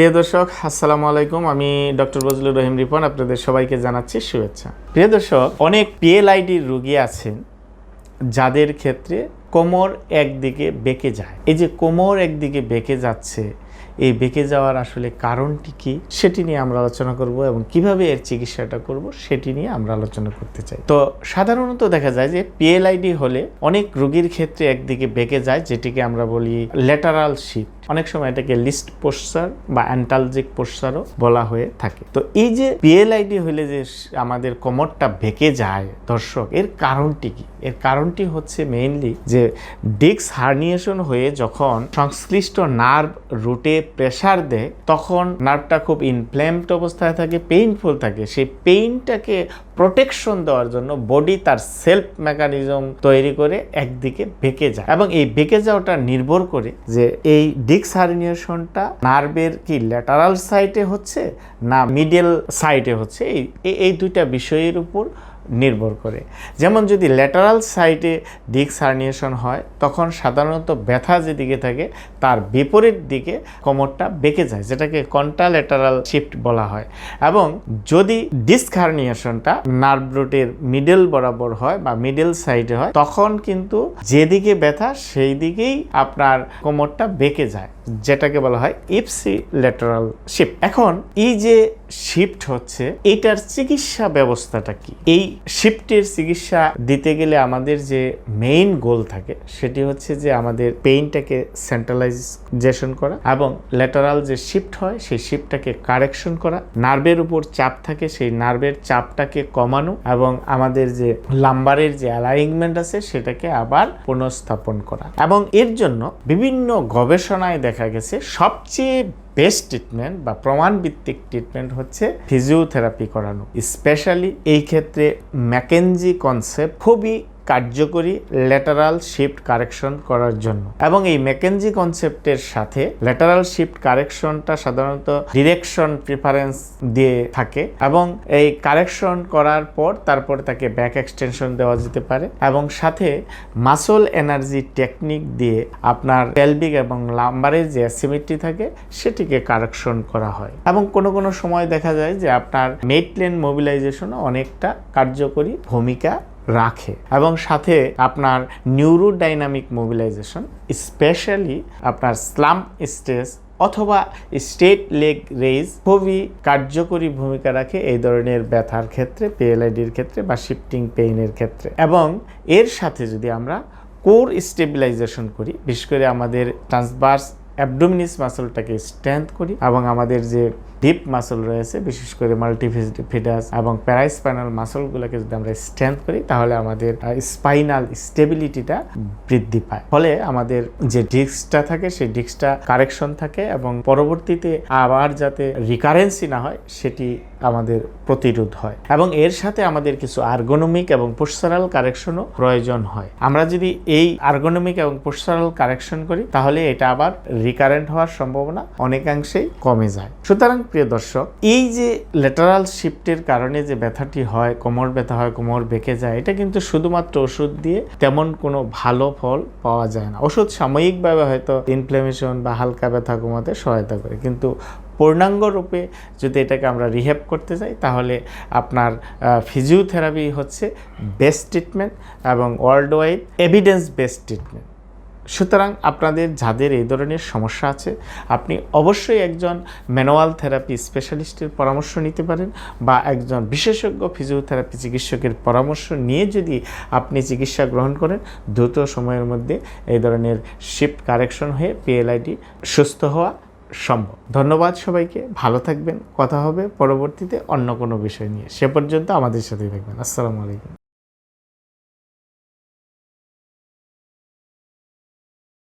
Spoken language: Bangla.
প্রিয় দর্শক, আসসালামু আলাইকুম। আমি ডক্টর বজলুর রহিম রিপন, আপনাদের সবাইকে জানাচ্ছি শুভেচ্ছা। প্রিয় দর্শক, অনেক পিএলআইডির রুগী আছেন যাদের ক্ষেত্রে কোমর একদিকে বেঁকে যায়। এই যে কোমর একদিকে বেঁকে যাচ্ছে এই বেঁকে যাওয়ার আসলে কারণটি কি সেটি নিয়ে আমরা আলোচনা করব এবং কীভাবে এর চিকিৎসাটা করব সেটি নিয়ে আমরা আলোচনা করতে চাই। তো সাধারণত দেখা যায় যে পিএলআইডি হলে অনেক রোগীর ক্ষেত্রে একদিকে বেঁকে যায় যেটিকে আমরা বলি ল্যাটারাল শিফট। অনেক সময় এটাকে লিস্ট পোস্টার বা অ্যান্টালজিক পোস্টারও বলা হয়ে থাকে। তো এই যে পিএলআইডি হলে যে আমাদের কোমরটা বেঁকে যায়, দর্শক, এর কারণটি কি? এর কারণটি হচ্ছে মেইনলি যে ডিস্ক হার্নিয়েশন হয়ে যখন সংশ্লিষ্ট নার্ভ রুটে প্রেসার দেয়, তখন নার্ভটা খুব ইনফ্লেমড অবস্থায় থাকে পেইনফুল থাকে। সেই পেইনটাকে প্রোটেকশন দেওয়ার জন্য বডি তার সেলফ মেকানিজম তৈরি করে একদিকে বেঁকে যায়। এবং এই বেঁকে যাওয়াটা নির্ভর করে যে এই ডিক্স হার্নিয়েশনটা নার্ভের কি ল্যাটারাল সাইটে হচ্ছে না মিডল সাইটে হচ্ছে। এই এই দুইটা বিষয়ের উপর নির্ভর করে। যেমন যদি ল্যাটারাল সাইডে ডিস্ক হার্নিয়েশন হয়, তখন সাধারণত ব্যথা যেদিকে থাকে, তার বিপরীত দিকে কোমরটা বেঁকে যায়, যেটাকে কন্টা ল্যাটারাল শিফট বলা হয়। এবং যদি ডিস্ক হার্নিয়েশনটা নার্ভ রুটের মিডল বরাবর হয় বা মিডল সাইডে হয়, তখন কিন্তু যেদিকে ব্যথা, সেই দিকেই আপনার কোমরটা বেঁকে যায়, যেটাকে বলা হয় ইপসি ল্যাটারাল শিফট। এখন এই যে শিফট হচ্ছে, এটার চিকিৎসা ব্যবস্থাটা কি? এই শিফটের চিকিৎসা দিতে গেলে আমাদের যে মেইন গোল থাকে, সেটি হচ্ছে যে আমাদের পেইনটাকে সেন্ট্রালাইজেশন করা এবং ল্যাটারাল যে শিফট হয়, সেই শিফটটাকে কারেকশন করা। নার্ভের উপর চাপ থাকে, সেই নার্ভের চাপটাকে কমানো এবং আমাদের যে লাম্বারের যে অ্যালাইনমেন্ট আছে, সেটাকে আবার পুনঃস্থাপন করা। এবং এর জন্য বিভিন্ন গবেষণায় দেখা গেছে, সবচেয়ে বেস্ট ট্রিটমেন্ট বা প্রমাণ ভিত্তিক ট্রিটমেন্ট হচ্ছে ফিজিওথেরাপি করানো। স্পেশালি এই ক্ষেত্রে ম্যাকেনজি কনসেপ্ট খুবই কার্যকরী ল্যাটারাল শিফট কারেকশন করার জন্য। এবং এই ম্যাকেনজি কনসেপ্টের সাথে ল্যাটারাল শিফট কারেকশনটা সাধারণত ডিরেকশন প্রিফারেন্স দিয়ে থাকে এবং এই কারেকশন করার পর তারপরে তাকে ব্যাক এক্সটেনশন দেওয়া যেতে পারে এবং সাথে মাসল এনার্জি টেকনিক দিয়ে আপনার পেলভিক এবং লাম্বারের যে অ্যাসিমিট্রি থাকে সেটিকে কারেকশন করা হয়। এবং কোনো কোনো সময় দেখা যায় যে আপনার মেটলেন মোবিলাইজেশনও অনেকটা কার্যকরী ভূমিকা রাখে এবং সাথে আপনার নিউরোডাইনামিক মোবিলাইজেশন স্পেশালি আপনার স্লাম স্টেজ অথবা স্টেট লেগ রেইজ খুবই কার্যকরী ভূমিকা রাখে এই ধরনের ব্যথার ক্ষেত্রে পিএলআইডির ক্ষেত্রে বা শিফটিং পেইনের ক্ষেত্রে। এবং এর সাথে যদি আমরা কোর স্টেবিলাইজেশন করি, বিশেষ করে আমাদের ট্রান্সভার্স অ্যাবডোমিনিস মাসলটাকে স্ট্রেংথ করি এবং আমাদের যে ডিপ মাসল রয়েছে, বিশেষ করে মাল্টিফিডাস এবং প্যারাইসপাইনাল মাসলগুলোকে যদি আমরা স্ট্রেংথ করি, তাহলে আমাদের স্পাইনাল স্টেবিলিটিটা বৃদ্ধি পায়। ফলে আমাদের যে ডিস্কটা থাকে, সেই ডিস্কটা কারেকশন থাকে এবং পরবর্তীতে আবার যাতে রিকারেন্সি না হয়, সেটি আমাদের প্রতিরোধ হয়। এবং এর সাথে আমাদের কিছু আর্গোনমিক এবং পোস্টারাল কারেকশনও প্রয়োজন হয়। আমরা যদি এই আর্গোনমিক এবং পোস্টারাল কারেকশন করি, তাহলে এটা আবার রিকারেন্ট হওয়ার সম্ভাবনা অনেকাংশেই কমে যায়। সুতরাং প্রিয় দর্শক, এই যে লেটারাল শিফটের কারণে যে ব্যথাটি হয়, কোমর ব্যথা হয়, কোমর বেঁকে যায়, এটা কিন্তু শুধুমাত্র ওষুধ দিয়ে তেমন কোনো ভালো ফল পাওয়া যায় না। ওষুধ সাময়িকভাবে হয়তো ইনফ্লেমেশন বা হালকা ব্যথা কমাতে সহায়তা করে। কিন্তু পূর্ণাঙ্গ রূপে যদি এটাকে আমরা রিহেব করতে চাই তাহলে আপনার ফিজিওথেরাপি হচ্ছে বেস্ট ট্রিটমেন্ট এবং world wide evidence best treatment সুতরাং আপনাদের, যাদের এই ধরনের সমস্যা আছে, আপনি অবশ্যই একজন ম্যানুয়াল থেরাপি স্পেশালিস্টের পরামর্শ নিতে পারেন বা একজন বিশেষজ্ঞ ফিজিওথেরাপি চিকিৎসকের পরামর্শ নিয়ে যদি আপনি চিকিৎসা গ্রহণ করেন, দ্রুত সময়ের মধ্যে এই ধরনের শিফট কারেকশন হয়ে পিএলআইডি সুস্থ হওয়া সম্ভব। ধন্যবাদ সবাইকে। ভালো থাকবেন। কথা হবে পরবর্তীতে অন্য কোনো বিষয় নিয়ে। সে পর্যন্ত আমাদের সাথেই থাকবেন। আসসালামু আলাইকুম।